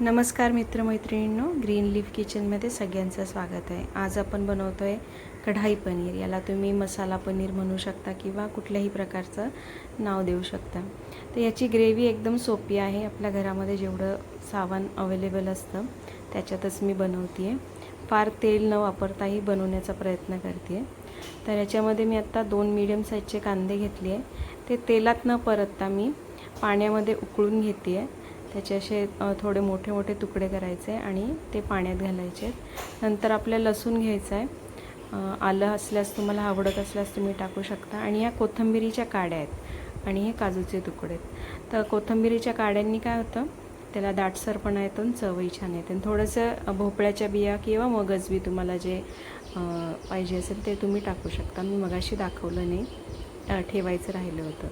नमस्कार मित्रमैत्रिणींनो green leaf किचनमध्ये सगळ्यांचं स्वागत आहे. आज आपण बनवतो आहे कढाई पनीर. याला तुम्ही मसाला पनीर म्हणू शकता किंवा कुठल्याही प्रकारचं नाव देऊ शकता. तर याची ग्रेव्ही एकदम सोपी आहे. आपल्या घरामध्ये जेवढं सामान अवेलेबल असतं त्याच्यातच मी बनवते आहे फार तेल न वापरताही बनवण्याचा प्रयत्न करते आहे तर याच्यामध्ये मी आत्ता दोन मीडियम साईजचे कांदे घेतले आहे ते तेलात न परतता मी पाण्यामध्ये उकळून घेते आहे त्याचे असे थोडे मोठे मोठे तुकडे करायचे आणि ते पाण्यात घालायचे. नंतर आपल्याला लसूण घ्यायचं आहे आलं असल्यास तुम्हाला आवडत असल्यास तुम्ही टाकू शकता. आणि या कोथिंबिरीच्या काड्या आहेत आणि हे काजूचे तुकडे आहेत. तर कोथिंबिरीच्या काड्यांनी काय होतं? त्याला दाटसरपणा येतो आणि चवही छान येते. आणि थोडंसं भोपळ्याच्या बिया किंवा मगज बी तुम्हाला जे पाहिजे असेल ते तुम्ही टाकू शकता. मी मगाशी दाखवलं नाही. ठेवायचं राहिलं होतं.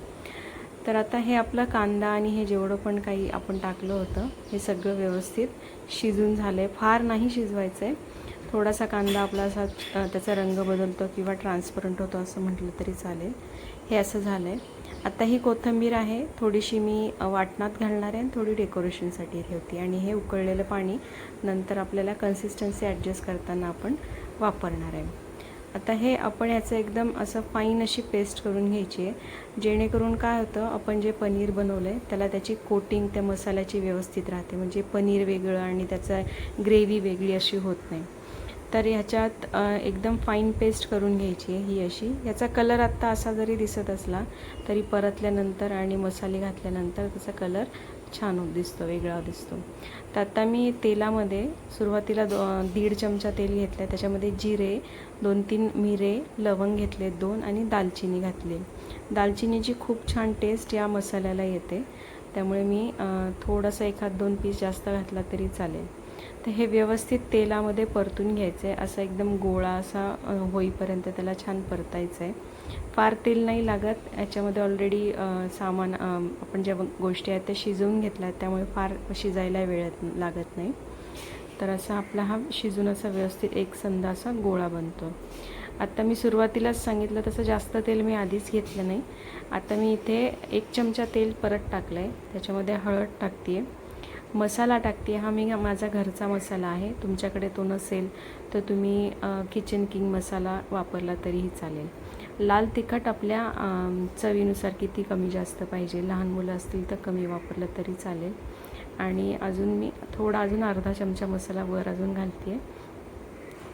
तर आता हे आपला कांदा आणि हे जेवढं पण काही आपण टाकलं होतं हे सगळं व्यवस्थित शिजून झालं आहे फार नाही शिजवायचं आहे थोडासा कांदा आपला असा त्याचा रंग बदलतो किंवा ट्रान्सपरंट होतो असं म्हटलं तरी चालेल. हे असं झालं आहे आता ही कोथिंबीर आहे. थोडीशी मी वाटणात घालणार आहे आणि थोडी डेकोरेशनसाठी ठेवते. आणि हे उकळलेलं पाणी नंतर आपल्याला कन्सिस्टन्सी ॲडजस्ट करताना आपण वापरणार आहे. आता हे आपण याचं एकदम असं फाईन अशी पेस्ट करून घ्यायची आहे. जेणेकरून काय होतं आपण जे पनीर बनवलं आहे त्याला त्याची कोटिंग त्या मसाल्याची व्यवस्थित राहते. म्हणजे पनीर वेगळं आणि त्याचा ग्रेव्ही वेगळी अशी होत नाही. तर ह्याच्यात एकदम फाईन पेस्ट करून घ्यायची आहे ही अशी. याचा कलर आत्ता असा जरी दिसत असला तरी परतल्यानंतर आणि मसाले घातल्यानंतर त्याचा कलर छान दिसतो वेगळा दिसतो. तर आता मी तेलामध्ये सुरुवातीला दो दीड चमचा तेल घेतलं आहे त्याच्यामध्ये जिरे दोन तीन मिरे लवंग घेतले दोन आणि दालचिनी घातली. दालचिनीची खूप छान टेस्ट या मसाल्याला येते. त्यामुळे मी थोडंसं एखाद दोन पीस जास्त घातला तरी चालेल. तर हे व्यवस्थित तेलामध्ये परतून घ्यायचं आहे असा एकदम गोळा असा होईपर्यंत त्याला छान परतायचं आहे फार तेल नाही लागत. याच्यामध्ये ऑलरेडी सामान आपण ज्या गोष्टी आहेत त्या शिजवून घेतल्या आहेत त्यामुळे फार शिजायला वेळ लागत नाही. तर असा आपला हा शिजून असा व्यवस्थित एक संदा असा गोळा बनतो. आत्ता मी सुरुवातीलाच सांगितलं तसं जास्त तेल मी आधीच घेतलं नाही. आता मी इथे एक चमचा तेल परत टाकलं आहे त्याच्यामध्ये हळद टाकते आहे मसाला टाकते हा मी माझा घरचा मसाला आहे. तुमच्याकडे तो नसेल तर तुम्ही किचन किंग मसाला वापरला तरीही चालेल. लाल तिखट आपल्या चवीनुसार किती कमी जास्त पाहिजे? लहान मुलं असतील तर कमी वापरलं तरी चालेल. आणि अजून मी थोडा अजून अर्धा चमचा मसाला वर अजून घालते. आहे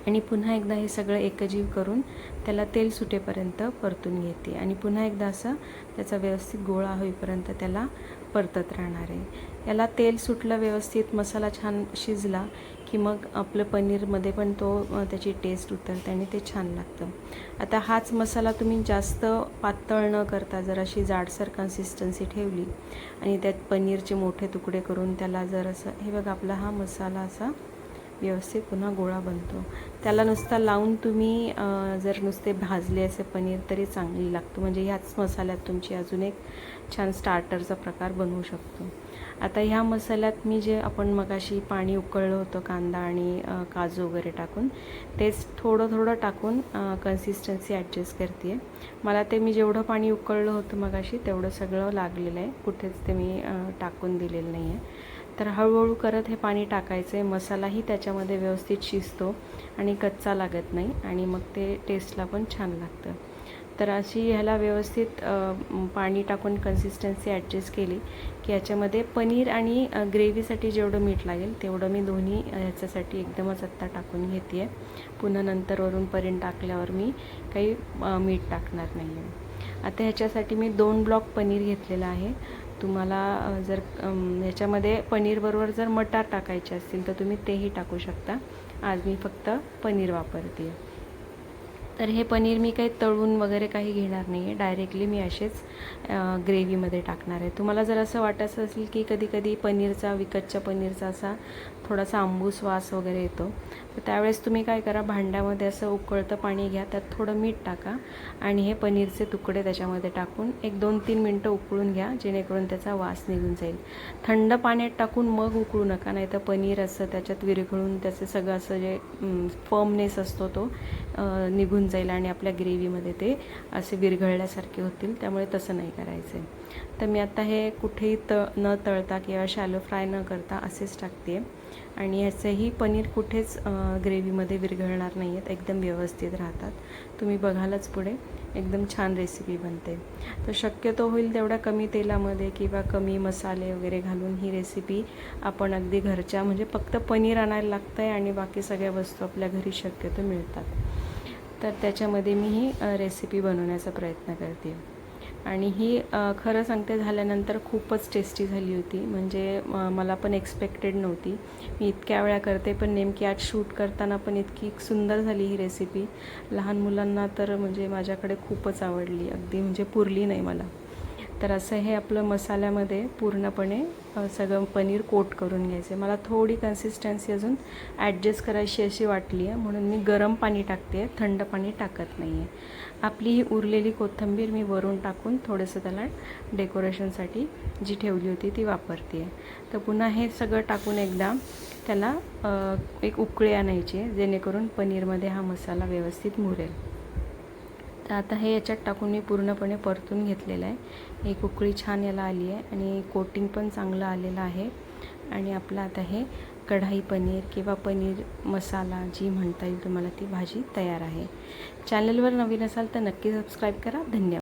आणि पुन्हा एकदा हे सगळं एकजीव करून त्याला तेल सुटेपर्यंत परतून घेते. आणि पुन्हा एकदा असं त्याचा व्यवस्थित गोळा होईपर्यंत त्याला परतत राहणार आहे. याला तेल सुटलं व्यवस्थित मसाला छान शिजला की मग आपलं पनीरमध्ये पण तो त्याची टेस्ट उतरते आणि ते छान लागतं. आता हाच मसाला तुम्ही जास्त पातळ न करता जर अशी जाडसर कन्सिस्टन्सी ठेवली आणि त्यात पनीरचे मोठे तुकडे करून त्याला जर असं हे बघा आपला हा मसाला असा व्यवस्थित पुन्हा गोळा बनतो. त्याला नुसता लावून तुम्ही जर नुसते भाजले असे पनीर तरी चांगली लागतो. म्हणजे ह्याच मसाल्यात तुमची अजून एक छान स्टार्टरचा प्रकार बनवू शकतो. आता ह्या मसाल्यात मी जे आपण मगाशी पाणी उकळलं होतं कांदा आणि काजू वगैरे टाकून तेच थोडं थोडं टाकून कन्सिस्टन्सी ॲडजस्ट करते. मला ते मी जेवढं पाणी उकळलं होतं मगाशी तेवढं सगळं लागलेलं आहे. कुठेच ते मी टाकून दिलेलं नाही आहे तर हळूहळू करत हे पाणी टाकायचं. आहे मसालाही त्याच्यामध्ये व्यवस्थित शिजतो आणि कच्चा लागत नाही आणि मग ते टेस्टला पण छान लागतं. तर अशी ह्याला व्यवस्थित पाणी टाकून कन्सिस्टन्सी ॲडजस्ट केली की याच्यामध्ये पनीर आणि ग्रेव्हीसाठी जेवढं मीठ लागेल तेवढं मी दोन्ही ह्याच्यासाठी एकदमच आत्ता टाकून घेते आहे पुन्हा नंतर वरून पर्यंत टाकल्यावर मी काही मीठ टाकणार नाही आहे आता ह्याच्यासाठी मी दोन ब्लॉक पनीर घेतलेलं आहे. तुम्हाला जर ह्याच्यामध्ये पनीरबरोबर जर मटार टाकायचे असतील तर तुम्ही तेही टाकू शकता. आज मी फक्त पनीर वापरते तर हे पनीर मी काही तळून वगैरे काही घेणार नाही आहे डायरेक्टली मी असेच ग्रेव्हीमध्ये टाकणार आहे. तुम्हाला जर असं वाटायचं असेल की कधी कधी पनीरचा विकतच्या पनीरचा असा थोडासा आंबूस वास वगैरे येतो तर त्यावेळेस तुम्ही काय करा भांड्यामध्ये असं उकळतं पाणी घ्या त्यात थोडं मीठ टाका आणि हे पनीरचे तुकडे त्याच्यामध्ये टाकून एक दोन तीन मिनटं उकळून घ्या जेणेकरून त्याचा वास निघून जाईल. थंड पाण्यात टाकून मग उकळू नका नाही तर पनीर असं त्याच्यात विरघळून त्याचं सगळं असं जे फर्मनेस असतो तो निघून निघून जाईल आणि आपल्या ग्रेव्हीमध्ये ते असे विरघळल्यासारखे होतील त्यामुळे तसं नाही करायचं. आहे तर मी आता हे कुठेही त न तळता किंवा शॅलो फ्राय न करता असेच टाकते. आणि ह्याचंही पनीर कुठेच ग्रेव्हीमध्ये विरघळणार नाही आहेत एकदम व्यवस्थित राहतात. तुम्ही बघालच पुढे. एकदम छान रेसिपी बनते. तर शक्यतो होईल तेवढ्या कमी तेलामध्ये किंवा कमी मसाले वगैरे घालून ही रेसिपी आपण अगदी घरच्या म्हणजे फक्त पनीर आणायला लागतं आहे आणि बाकी सगळ्या वस्तू आपल्या घरी शक्यतो मिळतात. तर त्याच्यामध्ये मी ही रेसिपी बनवण्याचा प्रयत्न करते. आणि ही खरं सांगते झाल्यानंतर खूपच टेस्टी झाली होती. म्हणजे मला पण एक्सपेक्टेड नव्हती. मी इतक्या वेळा करते पण नेमकी आज शूट करताना पण इतकी सुंदर झाली ही रेसिपी लहान मुलांना तर म्हणजे माझ्याकडे खूपच आवडली. अगदी म्हणजे पुरली नाही मला. तर असं हे आपलं मसाल्यामध्ये पूर्णपणे सगळं पनीर कोट करून घ्यायचं मला थोडी कन्सिस्टन्सी अजून ॲडजस्ट करायची अशी वाटली आहे म्हणून मी गरम पाणी टाकते आहे थंड पाणी टाकत नाही आहे आपली ही उरलेली कोथिंबीर मी वरून टाकून थोडंसं त्याला डेकोरेशनसाठी जी ठेवली होती ती वापरते आहे तर पुन्हा हे सगळं टाकून एकदा त्याला एक उकळी आणायची जेणेकरून पनीरमध्ये हा मसाला व्यवस्थित मुरेल. तर आता हे याच्यात टाकून मी पूर्णपणे परतून घेतलेलं आहे. एक उकळी छान याला आली आहे आणि कोटिंग पण चांगलं आलेलं आहे. आणि आपलं आता हे कढाई पनीर किंवा पनीर मसाला जी म्हणता येईल तुम्हाला ती भाजी तयार आहे. चॅनलवर नवीन असाल तर नक्की सबस्क्राईब करा. धन्यवाद.